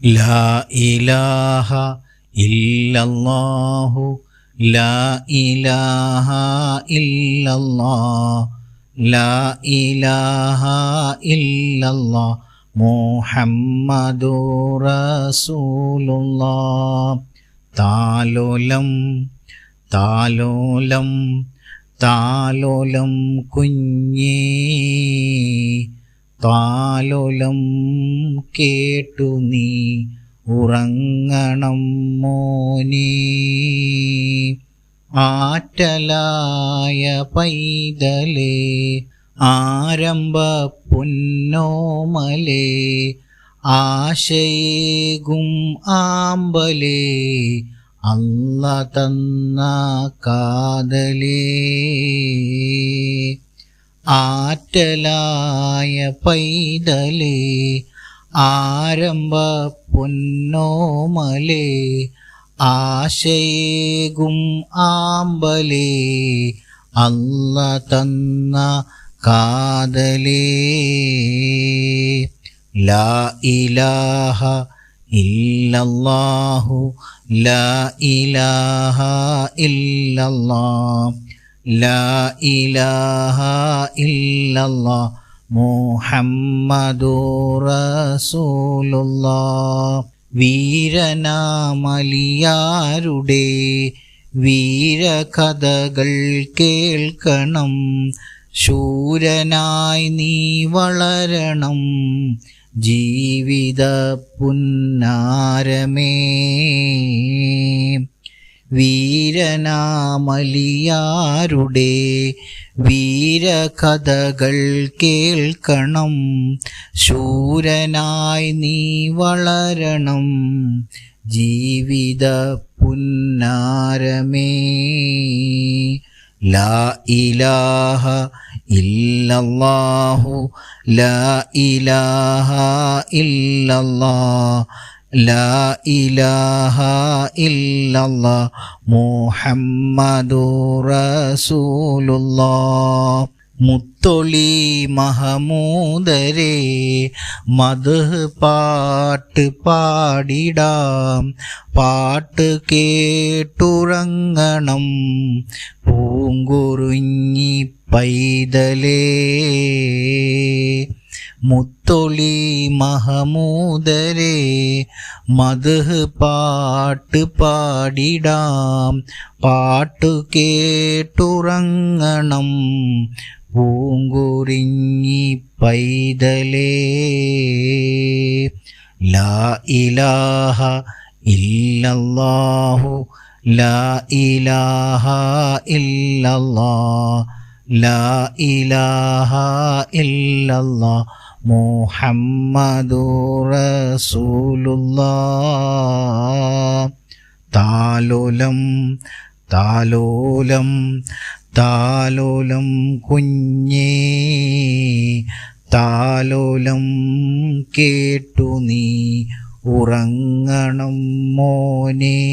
ലാ ഇലാഹ ഇല്ലല്ലാഹു ലാ ഇലാഹ ഇല്ലല്ലാഹ് ലാ ഇലാഹ ഇല്ലല്ലാഹ് മുഹമ്മദുർ റസൂലുള്ളാഹ്. താലോലം താലോലം താലോലം കുഞ്ഞേ താലോലം കേട്ടു നീ. ഉറങ്ങണം മോനെ. ആറ്റലായ പൈതലേ ആരംഭ പൊന്നോമലേ ആശയേകും ആമ്പലേ അല്ല തന്ന കാതലേ. ആറ്റലായ പൈതലേ ആരംഭ പൊന്നോമലേ ആശയേകും ആമ്പലേ അല്ല തന്ന കാതലേ. ലാ ഇലാഹ ഇല്ലല്ലാഹു ലാ ഇലാഹ ഇല്ലല്ലാഹ് ലാ ഇലാഹ محمد رسول الله വീരനാമലിയാരുടെ വീരകഥകൾ കേൾക്കണം. ശൂരനായി നീ വളരണം. ജീവിത പുന്നാരമേ. വീരനാമലിയാരുടെ വീരകഥകൾ കേൾക്കണം. ശൂരനായി നീ വളരണം. ജീവിത പുന്നാരമേ. ലാ ഇലാഹ ഇല്ലല്ലാഹു. ലാ ഇലാഹ ഇല്ലല്ലാഹ്. മുത്തൊളി മഹമൂദരെ മത് പാട്ട് പാടിടാം. പാട്ട് കേട്ടുറങ്ങണം. പൂങ്കുറുങ്ങി പൈതലേ. മുത്തൊളി മഹമൂദരെ മത് പാട്ട് പാടിടാം. പാട്ട് കേട്ടുറങ്ങണം പൂങ്കുറിഞ്ഞി പൈതലേ. ലാ ഇലാഹ ഇല്ലല്ലാഹു ലാ ഇലാഹ ഇല്ലല്ലാഹ് ലാ ഇലാഹ ഇല്ലല്ലാഹ് മുഹമ്മദുർ റസൂലുള്ളാഹ്. താലോലം താലോലം താലോലം കുഞ്ഞേ. താലോലം കേട്ടു നീ ഉറങ്ങണം മോനേ.